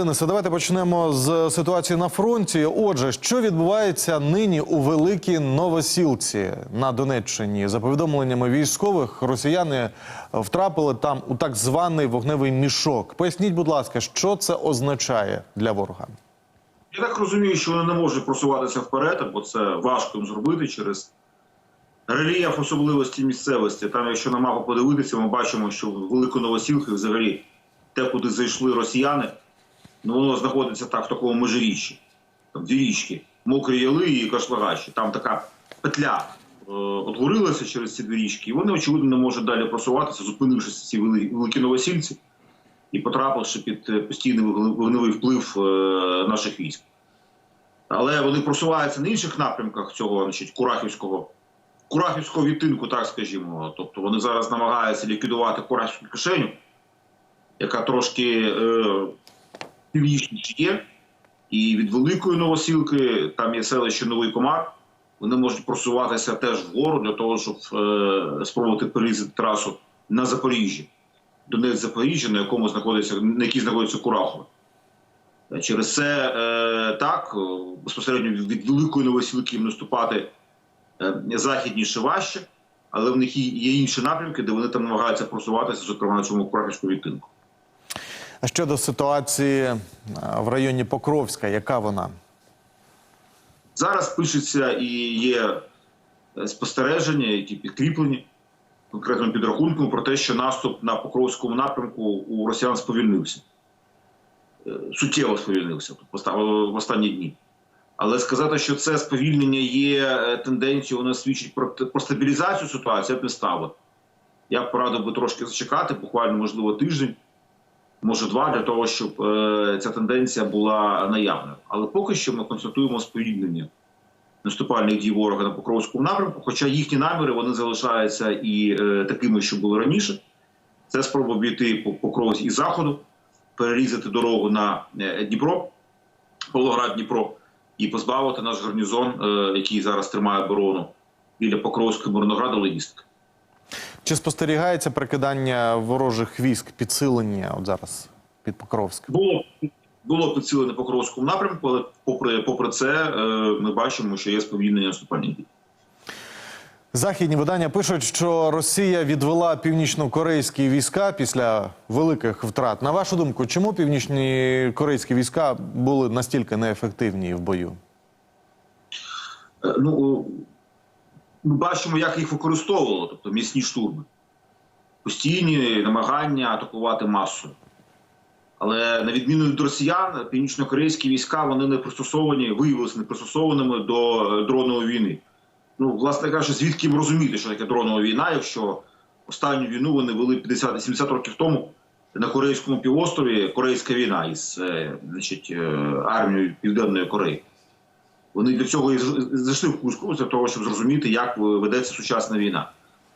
Денисе, давайте почнемо з ситуації на фронті. Отже, що відбувається нині у великій Новосілці на Донеччині? За повідомленнями військових, росіяни втрапили там у так званий вогневий мішок. Поясніть, будь ласка, що це означає для ворога? Я так розумію, що вони не можуть просуватися вперед, бо це важко зробити через рельєф особливості місцевості. Там, якщо на мапу подивитися, ми бачимо, що в Великоновосілки взагалі те, куди зайшли росіяни, ну воно знаходиться так в такому межиріччі. Там дві річки, мокрі яли і кашлагащі. Там така петля е, утворилася через ці дві річки, і вони, очевидно, не можуть далі просуватися, зупинившись в цій вели- великій Новосільці і потрапивши під е, постійний вогневий вплив е, наших військ. Але вони просуваються на інших напрямках цього значить, Курахівського, Курахівського відтинку, так скажімо. Тобто вони зараз намагаються ліквідувати Курахівську кишеню, яка трошки північніше є. І від Великої Новосілки, там є селище Новий Комар. Вони можуть просуватися теж вгору для того, щоб е, спробувати перерізати трасу на Запоріжжі. Донець Запоріжжя, на якому знаходиться, на якій знаходиться Курахове. Через це е, так е, безпосередньо від великої новосілки їм наступати е, західніше важче, але в них є інші напрямки, де вони там намагаються просуватися, зокрема на цьому Курахівському відтинку. А щодо ситуації е, в районі Покровська, яка вона? Зараз пишеться і є е, спостереження, які підкріплені конкретним підрахунком про те, що наступ на Покровському напрямку у росіян сповільнився. Е, Суттєво сповільнився в останні дні. Але сказати, що це сповільнення є тенденцією, воно свідчить про, про стабілізацію ситуації, я б не ставив. Я б порадив би трошки зачекати, буквально, можливо, тиждень, може два, для того, щоб е, ця тенденція була наявною. Але поки що ми констатуємо сповільнення наступальних дій ворога на Покровському напрямку, хоча їхні наміри вони залишаються і е, такими, що були раніше. Це спроба обійти по Покровськ із заходу, перерізати дорогу на е, Дніпро, Павлоград Дніпро, і позбавити наш гарнізон, який зараз тримає оборону біля Покровського Мирнограда, логістики. Чи спостерігається прикидання ворожих військ, підсилення от зараз під Покровськ? Було було підсилене Покровському напрямку, але попри попри це, е, ми бачимо, що є сповільнення наступальних дій. Західні видання пишуть, що Росія відвела північно-корейські війська після великих втрат. На вашу думку, чому північні корейські війська були настільки неефективні в бою? Е, Ну, ми бачимо, як їх використовували, тобто міцні штурми. Постійні намагання атакувати масою. Але на відміну від росіян, північно-корейські війська вони не пристосовані, виявилися непристосованими до е, дронової війни. Ну, власне кажучи, звідки їм розуміти, що таке дронова війна, якщо останню війну вони вели 50-70 років тому на Корейському півострові Корейська війна із е, значить, е, армією Південної Кореї. Вони для цього і зайшли в Курську, для того, щоб зрозуміти, як ведеться сучасна війна.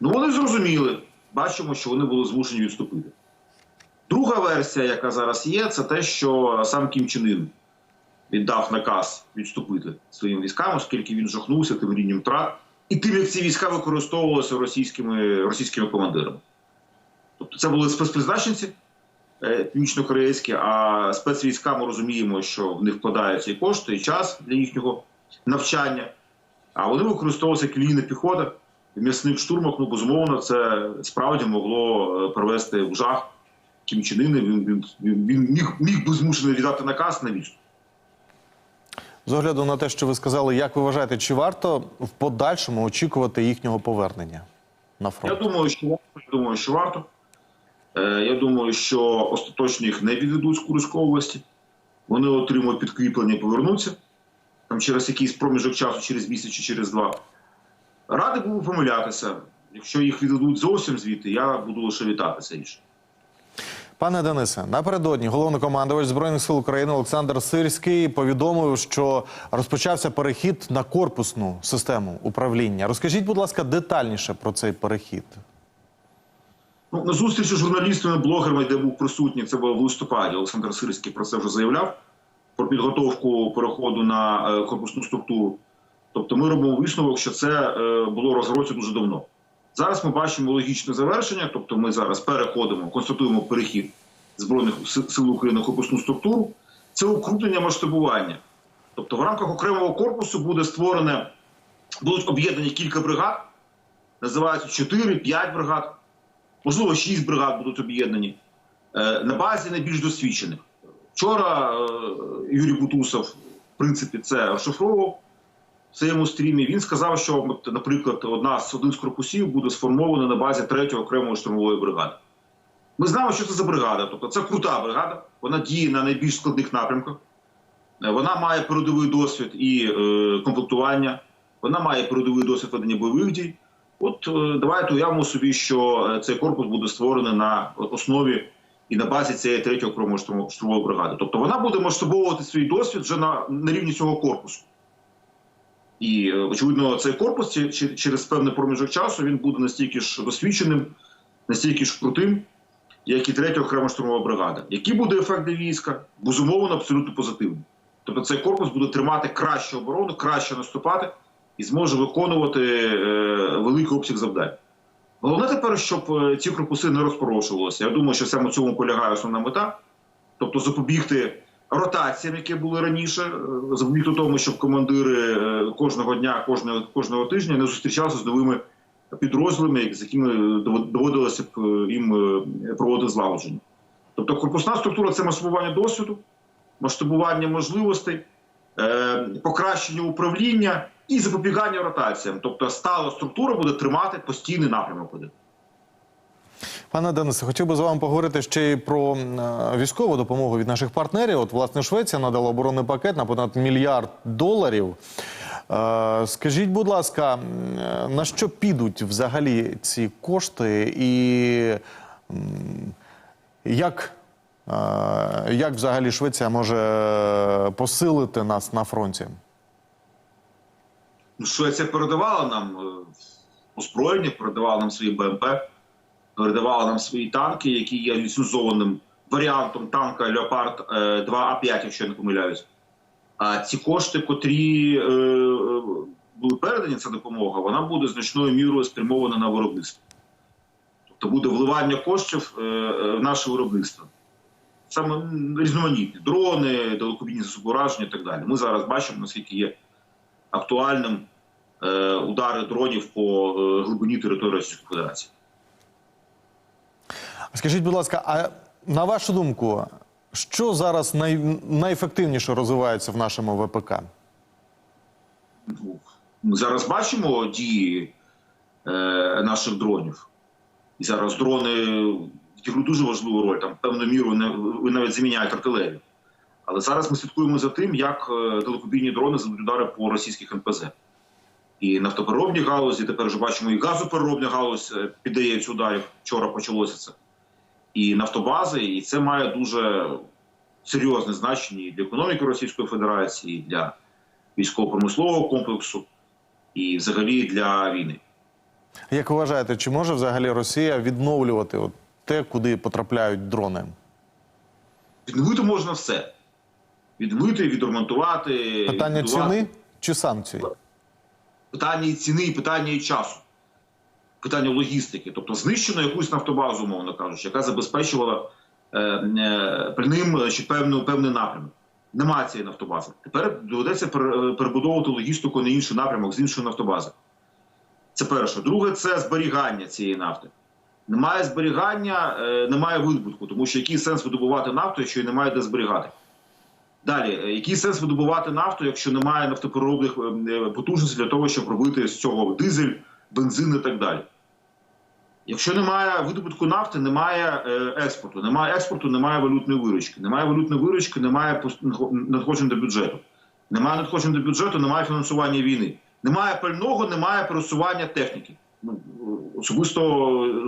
Ну вони зрозуміли. Бачимо, що вони були змушені відступити. Друга версія, яка зараз є, це те, що сам Кім Чен Ін віддав наказ відступити своїм військам, оскільки він жахнувся тим рівнем втрат, і тим, як ці війська використовувалися російськими, російськими командирами. Тобто це були спецпризначенці північно-корейські, а спецвійська ми розуміємо, що в них вкладаються і кошти, і час для їхнього навчання. А вони використовувалися як лінійна піхота. В м'ясних штурмах, ну безумовно, це справді могло е, привести в жах Кім Чен Ина. Він, він, він, він міг, міг би змушений віддати наказ на відступ. З огляду на те, що ви сказали, як ви вважаєте, чи варто в подальшому очікувати їхнього повернення на Я фронт? думаю, що варто. Я думаю, що варто. Е, я думаю, що остаточно їх не відведуть з Курської області. Вони отримують підкріплення і повернуться там через якийсь проміжок часу, через місяць чи через два. Радий був помилятися. Якщо їх відведуть зовсім звідти, я буду лише вітатися інше. Пане Денисе, напередодні головнокомандувач збройних сил України Олександр Сирський повідомив, що розпочався перехід на корпусну систему управління. Розкажіть, будь ласка, детальніше про цей перехід. Ну, на зустрічі з журналістами, блогерами, де був присутній, це було в листопаді. Олександр Сирський про це вже заявляв про підготовку переходу на е, корпусну структуру. Тобто, ми робимо висновок, що це е, було розгорнуто дуже давно. Зараз ми бачимо логічне завершення, тобто ми зараз переходимо, констатуємо перехід збройних сил України на корпусну структуру. це укрупнення масштабування. Тобто в рамках окремого корпусу буде створене, будуть об'єднані кілька бригад, називаються 4-5 бригад, можливо, 6 бригад будуть об'єднані е, на базі найбільш досвідчених. Вчора е, Юрій Бутусов, в принципі, це розшифровував в своєму стрімі. Він сказав, що, наприклад, одна з один з корпусів буде сформована на базі 3-го окремої штурмової бригади. Ми знаємо, що це за бригада. Тобто це крута бригада, вона діє на найбільш складних напрямках. Е, Вона має передовий досвід і комплектування, вона має передовий досвід ведення бойових дій. От е, давайте уявимо собі, що е, цей корпус буде створений на основі і на базі цієї третьої окремої штурмової бригади. Тобто вона буде масштабовувати свій досвід вже на, на рівні цього корпусу. І е, очевидно, цей корпус через певний проміжок часу він буде настільки ж досвідченим, настільки ж крутим, як і третя окрема штурмова бригада. Який буде ефект для війська? Безумовно, абсолютно позитивний. Тобто цей корпус буде тримати кращу оборону, краще наступати і зможе виконувати е, великий обсяг завдань. Головне тепер, щоб е, ці корпуси не розпорошувалися. Я думаю, що саме в цьому полягає основна мета. Тобто запобігти ротаціям, які були раніше, е, запобігти тому, щоб командири кожного дня, кожного, кожного тижня не зустрічалися з новими підрозділами, з якими доводилося б їм проводити злагодження. Тобто корпусна структура це масштабування досвіду, масштабування можливостей, покращення управління і запобігання ротаціям. Тобто стала структура буде тримати постійний напрямок. один. Пане Денисе, хотів би з вами поговорити ще й про е, військову допомогу від наших партнерів. От, власне, Швеція надала оборонний пакет на понад мільярд доларів. Е, Скажіть, будь ласка, е, на що підуть взагалі ці кошти, і як, як взагалі Швеція може посилити нас на фронті? Ну, Швеція передавала нам е, озброєння, передавала нам свої БМП, передавала нам свої танки, які є ліцензованим варіантом танка Леопард 2А5, якщо я не помиляюсь. А ці кошти, котрі е, е, були передані, ця допомога, вона буде значною мірою спрямована на виробництво. Тобто буде вливання коштів е, е, в наше виробництво. Саме різноманітні дрони, далекобійні засобураження і так далі. Ми зараз бачимо, наскільки є актуальним е, удари дронів по е, глибині території Російської Федерації. Скажіть, будь ласка, а на вашу думку, що зараз най, найефективніше розвивається в нашому ВПК? Ми зараз бачимо дії е, наших дронів. І зараз дрони відіграють дуже важливу роль. Там певною мірою ви навіть заміняють артилерію. Але зараз ми слідкуємо за тим, як е, далекобійні дрони заведуть удари по російських НПЗ. І нафтопереробні галузі, тепер вже бачимо, і газопереробна галузь е, піддається ударів. Вчора почалося це. І нафтобази, і це має дуже серйозне значення і для економіки Російської Федерації, і для військово-промислового комплексу, і взагалі для війни. Як ви вважаєте, чи може взагалі Росія відновлювати от те, куди потрапляють дрони? Відновити можна все. Відновити, відремонтувати. Питання відбудувати. ціни чи санкцій? питання і ціни, і питання і часу, питання логістики, тобто знищено якусь нафтобазу, умовно кажучи, яка забезпечувала е, е, при ним ще певну, певний напрямок. Немає цієї нафтобази. Тепер доведеться перебудовувати логістику на інший напрямок з іншої нафтобази. Це перше. Друге, це зберігання цієї нафти. Немає зберігання, е, немає видобутку, тому що який сенс видобувати нафту, якщо її немає де зберігати. Далі, е, який сенс видобувати нафту, якщо немає нафтопереробних е, потужностей для того, щоб робити з цього дизель, бензин і так далі. Якщо немає видобутку нафти, немає е, експорту. Немає експорту, немає валютної виручки. Немає валютної виручки, немає надходжень до бюджету. Немає надходжень до бюджету, немає фінансування війни. Немає пального, немає пересування техніки. Ну, особисто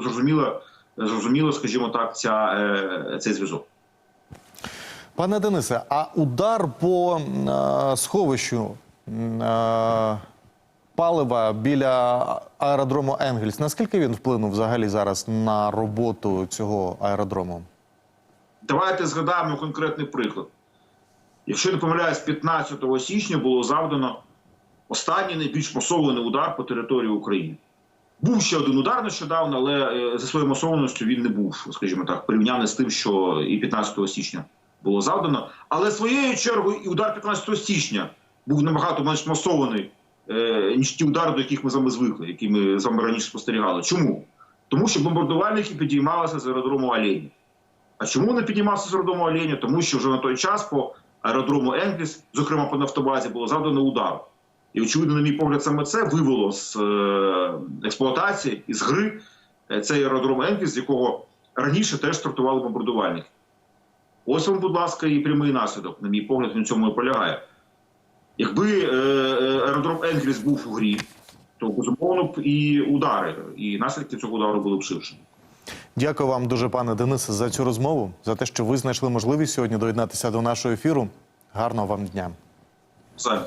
зрозуміло, зрозуміло, скажімо так, ця, цей зв'язок. Пане Денисе, а удар по е, сховищу е, палива біля аеродрому Енгельс, наскільки він вплинув взагалі зараз на роботу цього аеродрому? Давайте згадаємо конкретний приклад. Якщо не помиляюсь, 15 січня було завдано останній найбільш масований удар по території України. Був ще один удар нещодавно, але е, за своєю масованістю він не був, скажімо так, порівняний з тим, що і 15 січня було завдано. Але своєю чергою і удар 15 січня був набагато менш масований, е, ніж ті удари, до яких ми з вами звикли, які ми з вами раніше спостерігали. Чому? Тому що бомбардувальники підіймалися з аеродрому Олені. А чому не підіймався з аеродрому Оленя? Тому що вже на той час по аеродрому Енгліс, зокрема по нафтобазі, було завдано удар. І, очевидно, на мій погляд, саме це вивело з е, експлуатації і з гри е, цей аеродром Енгліс, з якого раніше теж стартували бомбардувальники. Ось вам, будь ласка, і прямий наслідок, на мій погляд, він цьому і полягає. Якби е, е, аеродром Енгліс був у грі, то безумовно б і удари, і наслідки цього удару були б ширшими. Дякую вам дуже, пане Денисе, за цю розмову, за те, що ви знайшли можливість сьогодні доєднатися до нашого ефіру. Гарного вам дня. Все.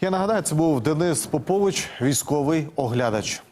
Я нагадаю, це був Денис Попович, військовий оглядач.